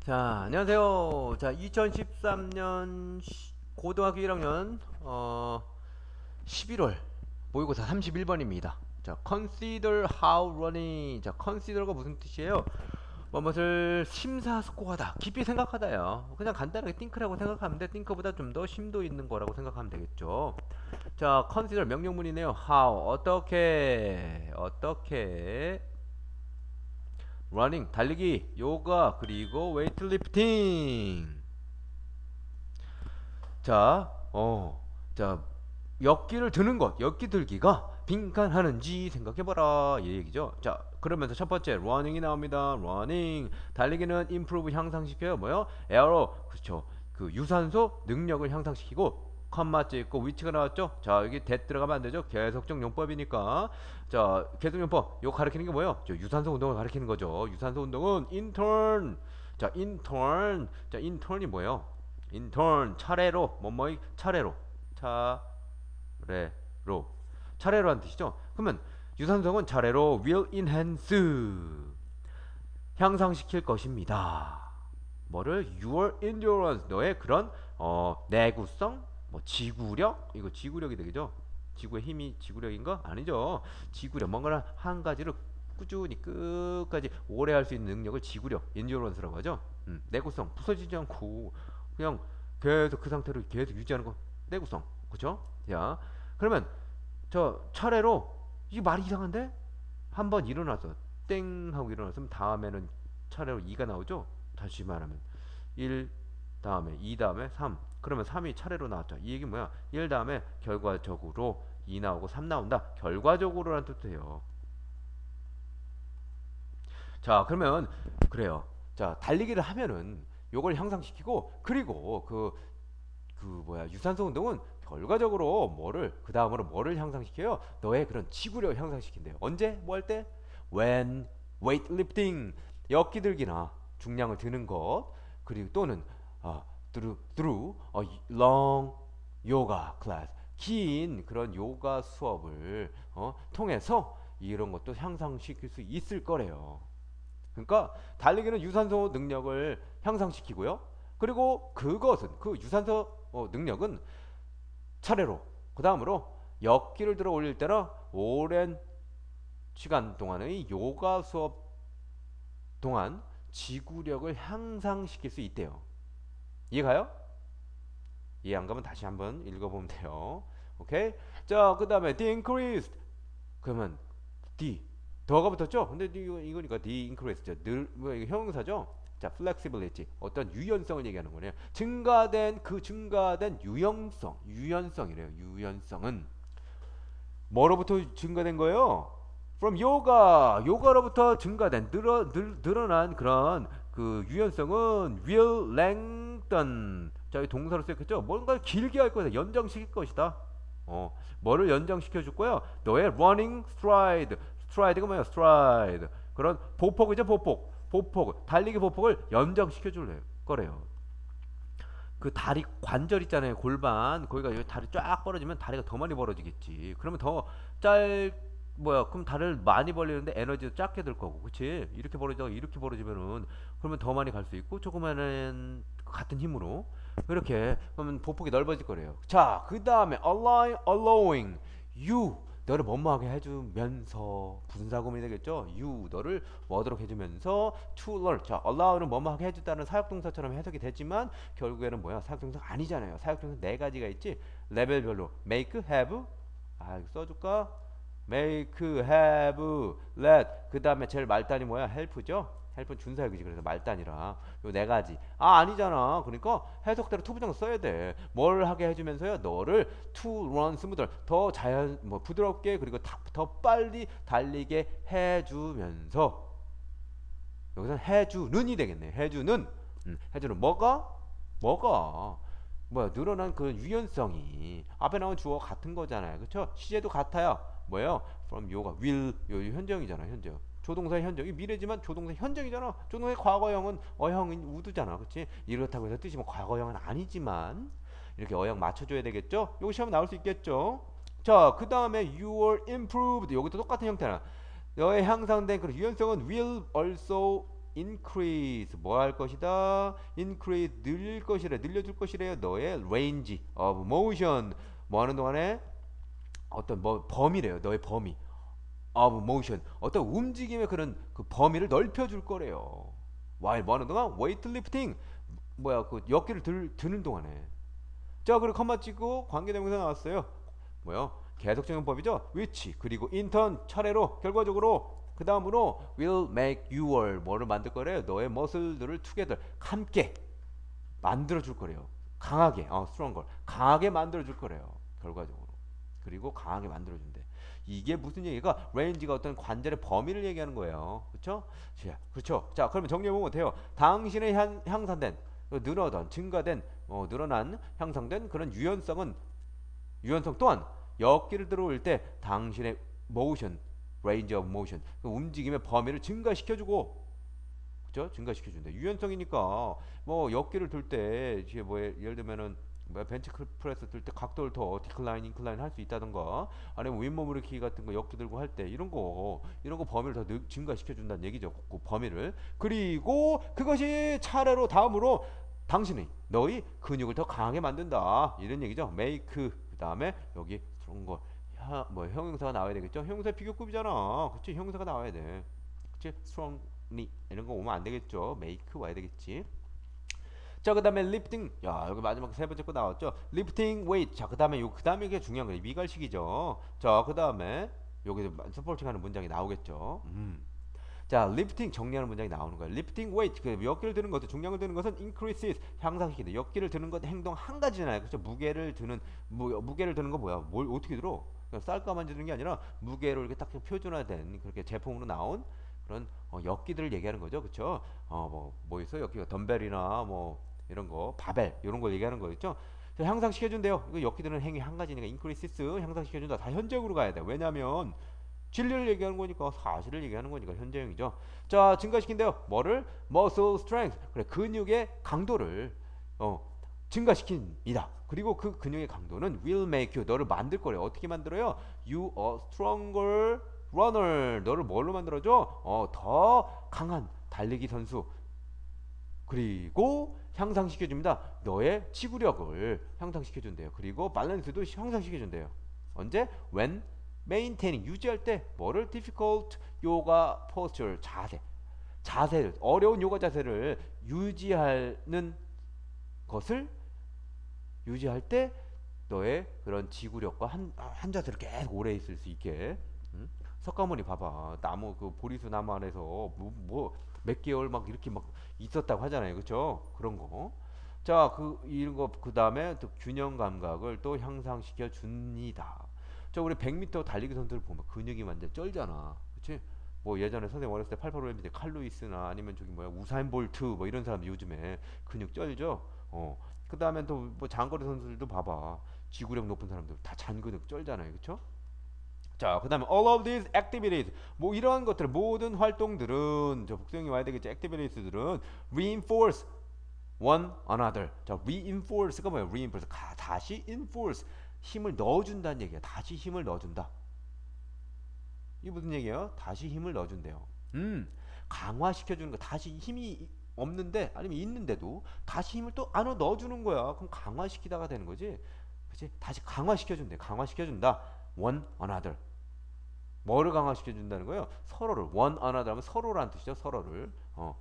자, 안녕하세요. 자, 2013년 고등학교 1학년 어 11월 모의고사 31번입니다. 자, consider how running. 자, consider가 무슨 뜻이에요? 뭐뭇을 심사숙고하다, 깊이 생각하다요. 그냥 간단하게 think라고 생각하면 돼. think보다 좀 더 심도 있는 거라고 생각하면 되겠죠. 자, consider 명령문이네요. how 어떻게 어떻게 러닝 달리기 요가 그리고 웨이트리프팅 자, 어, 자 역기를 드는 것, 역기 들기가 빈칸하는지 생각해봐라 이 얘기죠. 자, 그러면서 첫 번째 러닝이 나옵니다. 러닝 달리기는 improve 향상시켜요. 뭐요? 에어로 그렇죠. 그 유산소 능력을 향상시키고 컴마 찍고 위치가 나왔죠? 자 여기 대 들어가면 안 되죠? 계속적 용법이니까 자 계속 용법 요 가리키는 게 뭐예요? 저 유산소 운동을 가리키는 거죠. 유산소 운동은 인턴 자 인턴 자 인턴이 뭐예요? 인턴 차례로 뭐뭐이 차례로 차례로 차례로란 뜻이죠. 그러면 유산소는 차례로 will enhance 향상시킬 것입니다. 뭐를 your endurance 너의 그런 어 내구성 뭐 지구력? 이거 지구력이 되겠죠? 지구의 힘이 지구력인가 아니죠? 지구력 뭔가를 한 가지를 꾸준히 끝까지 오래 할 수 있는 능력을 지구력 엔듀런스라고 하죠? 음, 내구성. 부서지지 않고 그냥 계속 그 상태로 계속 유지하는 거. 내구성. 그죠 자 그러면 저 차례로 이 말이 이상한데? 한 번 일어나서 땡 하고 일어났으면 다음에는 차례로 2가 나오죠? 다시 말하면. 1 다음에 2 다음에 3 그러면 3이 차례로 나왔죠 이 얘기 뭐야? 1 다음에 결과적으로 2 나오고 3 나온다. 결과적으로라는 뜻이에요. 자 그러면 그래요. 자 달리기를 하면은 요걸 향상시키고 그리고 그그 뭐야? 유산소 운동은 결과적으로 뭐를 그 다음으로 뭐를 향상시켜요? 너의 그런 지구력 향상시킨대요. 언제? 뭐 할 때? When weightlifting. 역기 들기나 중량을 드는 것. 그리고 또는 아, through, through a long yoga class 긴 그런 요가 수업을 어, 통해서 이런 것도 향상시킬 수 있을 거래요. 그러니까 달리기는 유산소 능력을 향상시키고요. 그리고 그것은 그 유산소 어, 능력은 차례로 그 다음으로 역기를 들어 올릴 때나 오랜 시간 동안의 요가 수업 동안 지구력을 향상시킬 수 있대요. 이해가요? 이해 안 가면 다시 한번 읽어보면 돼요. 오케이? 자, 그 다음에 the increased. 그러면 the 더가 붙었죠? 근데 이거 이거니까 the increased. 늘 뭐 이거 형용사죠? 자, flexibility. 어떤 유연성을 얘기하는 거네요. 증가된 그 증가된 유연성, 유연성이래요. 유연성은 뭐로부터 증가된 거예요? from yoga. 요가로부터 증가된 늘어 늘, 늘어난 그런 그 유연성은 will lengthen 자, 이 동사로 쓰였겠죠? 뭔가를 길게 할 것이다. 연장시킬 것이다. 어, 뭐를 연장시켜 줄 거야? 너의 running stride. stride가 뭐야? stride. 그런 보폭이죠, 보폭. 보폭. 달리기 보폭을 연장시켜 줄 거래요. 그 다리 관절 있잖아요. 골반. 거기가 다리 쫙 벌어지면 다리가 더 많이 벌어지겠지. 그러면 더 짧 뭐야? 그럼 다리를 많이 벌리는데 에너지도 작게 들 거고. 그치 이렇게 벌어져 이렇게 벌어지면은 그러면 더 많이 갈 수 있고 조그마한 같은 힘으로 이렇게 그러면 보폭이 넓어질 거래요. 자, 그 다음에 allow, allowing you 너를 뭐뭐하게 해주면서 분사구문이 되겠죠. you 너를 뭐하도록 해주면서 to learn 자 allow는 뭐뭐하게 해준다는 사역동사처럼 해석이 되지만 결국에는 뭐야 사역동사 아니잖아요. 사역동사 네 가지가 있지 레벨별로 make, have 아 써줄까? Make, have, let. 그 다음에 제일 말단이 뭐야? help죠. 헬프는 준사역이지. 그래서 말단이라. 요 네 가지. 아 아니잖아. 그러니까 해석대로 투부정 써야 돼. 뭘 하게 해주면서요? 너를 to run 스무들. 더 자연 뭐 부드럽게 그리고 다, 더 빨리 달리게 해주면서. 여기서 해주는이 되겠네. 해주는. 음, 해주는 뭐가? 뭐가? 뭐야? 늘어난 그 유연성이. 앞에 나온 주어 같은 거잖아요. 그렇죠 시제도 같아요 뭐예요 from 요가 will 요 현정이잖아 현정 조동사의 현정이 미래지만 조동사 현정이잖아. 조동사의 과거형은 어형인 우드잖아. 그렇지? 이렇다고 해서 뜻이 뭐 과거형은 아니지만 이렇게 어형 맞춰줘야 되겠죠? 요거 시험 나올 수 있겠죠? 자, 그 다음에 your improved. 여기도 똑같은 형태나 너의 향상된 그런 유연성은 will also increase 뭐 할 것이다 increase 늘릴 것이래 늘려줄 것이래요 너의 range of motion 뭐 하는 동안에 어떤 뭐 범위래요. 너의 범위. of motion. 어떤 움직임의 그런 그 범위를 넓혀 줄 거래요. while 뭐 하는 동안 weightlifting. 뭐야 그 역기를 들, 드는 동안에. 자 그리고 컴마 찍고 관계대명사 나왔어요. 뭐요? 계속적인 법이죠? which. 그리고 인턴 차례로 결과적으로. 그 다음으로 will make your 뭐를 만들 거래요? 너의 머슬들을 together. 함께 만들어 줄 거래요. 강하게. 어 stronger 강하게 만들어 줄 거래요. 결과적으로 그리고 강하게 만들어 준대. 이게 무슨 얘기가 레인지가 어떤 관절의 범위를 얘기하는 거예요. 그렇죠 자 그렇죠. 자 그러면 정리해 보면 어때요? 당신의 향, 향상된 늘어던 증가된 어, 늘어난 향상된 그런 유연성은 유연성 또한 역기를 들어올 때 당신의 range of motion, 그 움직임의 범위를 증가시켜주고, 그죠? 증가시켜준다. 유연성이니까 뭐 역기를 들때 이제 뭐 예를 들면은 뭐 벤치 프레스 들 때 각도를 더 디클라인, 인클라인 할 수 있다던가, 아니면 윗몸 일으키기 같은 거 역기 들고 할 때 이런 거 이런 거 범위를 더 늘, 증가시켜 준다는 얘기죠. 그 범위를 그리고 그것이 차례로 다음으로 당신이 너희 근육을 더 강하게 만든다 이런 얘기죠. make 그 다음에 여기 야, 뭐 형용사가 나와야 되겠죠. 형용사 비교급이잖아. 그치 형용사가 나와야 돼. 그치 strongly 이런 거 오면 안 되겠죠. make 와야 되겠지. 자, 그 다음에 lifting. 야, 여기 마지막 세 번째 거 나왔죠. lifting weight. 자, 그 다음에 요, 그 다음에 이게 중요한 거예요. 미갈식이죠. 자, 그 다음에 여기 서포팅 하는 문장이 나오겠죠. 음. 자, lifting 정리하는 문장이 나오는 거예요. lifting weight 그 역기를 드는 것도 중량을 드는 것은 increases 향상시키다. 역기를 드는 것 행동 한 가지잖아요. 그렇죠? 무게를 드는 무, 무게를 드는 거 뭐야? 뭘 어떻게 들어? 그냥 쌀가만 드는 게 아니라 무게로 이렇게 딱 표준화된 그렇게 제품으로 나온 그런 어, 역기들을 얘기하는 거죠. 그렇죠? 어, 뭐, 뭐 있어요? 역기가 덤벨이나 뭐 이런 거, 바벨 이런 걸 얘기하는 거겠죠. 향상시켜준대요. 이거 역기들은 행위 한 가지니까 increases 향상시켜준다. 다 현재으로 가야 돼. 왜냐면 진리를 얘기하는 거니까 사실을 얘기하는 거니까 현재형이죠. 자, 증가시킨대요. 뭐를? muscle strength. 그래, 근육의 강도를 어, 증가시킨이다. 그리고 그 근육의 강도는 will make you 너를 만들 거래요. 어떻게 만들어요? You a stronger runner. 너를 뭘로 만들어줘? 어, 더 강한 달리기 선수. 그리고 향상시켜줍니다. 너의 지구력을 향상시켜준대요. 그리고 밸런스도 향상시켜준대요. 언제? When maintaining 유지할 때 뭐를 difficult 요가 posture 자세 자세를 어려운 요가 자세를 유지하는 것을 유지할 때 너의 그런 지구력과 한, 한 자세를 계속 오래 있을 수 있게 응? 석가모니 봐봐 나무 그 보리수 나무 안에서 뭐몇뭐 개월 막 이렇게 막 있었다고 하잖아요 그렇죠 그런 거 자 그 이런 거 그 다음에 또 균형 감각을 또 향상시켜 줍니다 저 우리 100m 달리기 선수들 보면 근육이 완전 쩔잖아. 그치? 뭐 예전에 선생님 어렸을 때 88올림픽 칼루이스나 아니면 저기 뭐야 우사인 볼트 뭐 이런 사람 요즘에 근육 쩔죠. 어. 그 다음에 또 뭐 장거리 선수들도 봐봐. 지구력 높은 사람들 다 잔근육 쩔잖아요. 그쵸? 자, 그 다음에 all of these activities 뭐 이러한 것들 모든 활동들은 저 복수형이 와야 되겠죠. activities들은 reinforce one another. 자, reinforce가 뭐야? reinforce 가, 다시 enforce 힘을 넣어준다는 얘기야. 다시 힘을 넣어준다. 이게 무슨 얘기예요? 다시 힘을 넣어준대요. 음, 강화시켜주는 거. 다시 힘이 없는데 아니면 있는데도 다시 힘을 또 안으로 넣어주는 거야. 그럼 강화시키다가 되는 거지. 그렇지? 다시 강화시켜준대. 강화시켜준다. one another. 뭐를 강화시켜 준다는 거예요? 서로를 one another 하면 서로라는 뜻이죠. 서로를 어,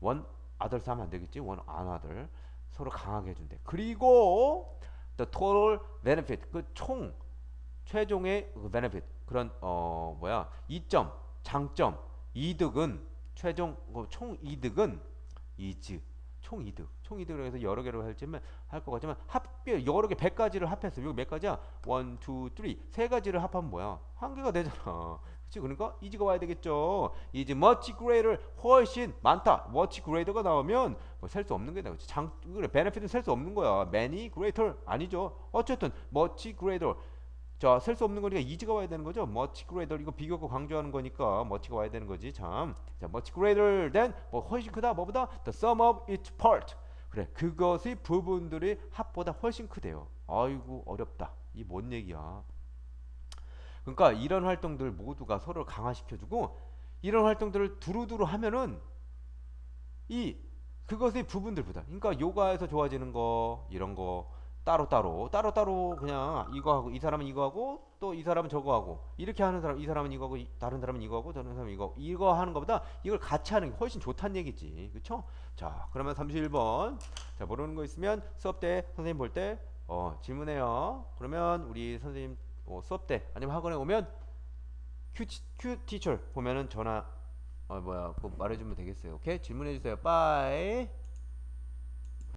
one others 하면 안 되겠지. one another 서로 강하게 해 준대. 그리고 the total benefit 그 총 최종의 그 benefit 그런 어 뭐야 이점 장점 이득은 최종 그총 이득은 이즈 총 이득 총 이득을 해서 여러 개로 할지만 할 것 같지만 합계 여러 개 100가지를 합해서 여기 몇 가지야? 1 2 3 세 가지를 합하면 뭐야? 한 개가 되잖아. 그치 그러니까 이지가 와야 되겠죠. 이지 much greater 훨씬 많다. much greater가 나오면 뭐 셀 수 없는 게 나오지. 장 그래 benefit은 셀 수 없는 거야. many greater 아니죠. 어쨌든 much greater 자, 셀 수 없는 거니까 이지가 와야 되는 거죠. much greater 이거 비교고 강조하는 거니까 much가 와야 되는 거지. 참. 자, much greater than 뭐 훨씬 크다. 뭐보다 the sum of each part. 그래. 그것의 부분들의 합보다 훨씬 크대요. 아이고 어렵다. 이 뭔 얘기야? 그러니까 이런 활동들 모두가 서로를 강화시켜 주고 이런 활동들을 두루두루 하면은 이 그것의 부분들보다 그러니까 요가에서 좋아지는 거 이런 거 따로 따로 따로 따로 그냥 이거 하고 이 사람은 이거 하고 또 이 사람은 저거 하고 이렇게 하는 사람 이 사람은 이거 하고 이- 다른 사람은 이거 하고 다른 사람은 이거 이거 하는 것보다 이걸 같이 하는 게 훨씬 좋다는 얘기지. 그쵸? 자 그러면 31번. 자 모르는 거 있으면 수업 때 선생님 볼 때 어, 질문해요. 그러면 우리 선생님 어, 수업 때 아니면 학원에 오면 큐, 큐 티처 보면은 전화 어 뭐야 그거 말해주면 되겠어요. 오케이? 질문해 주세요. 빠이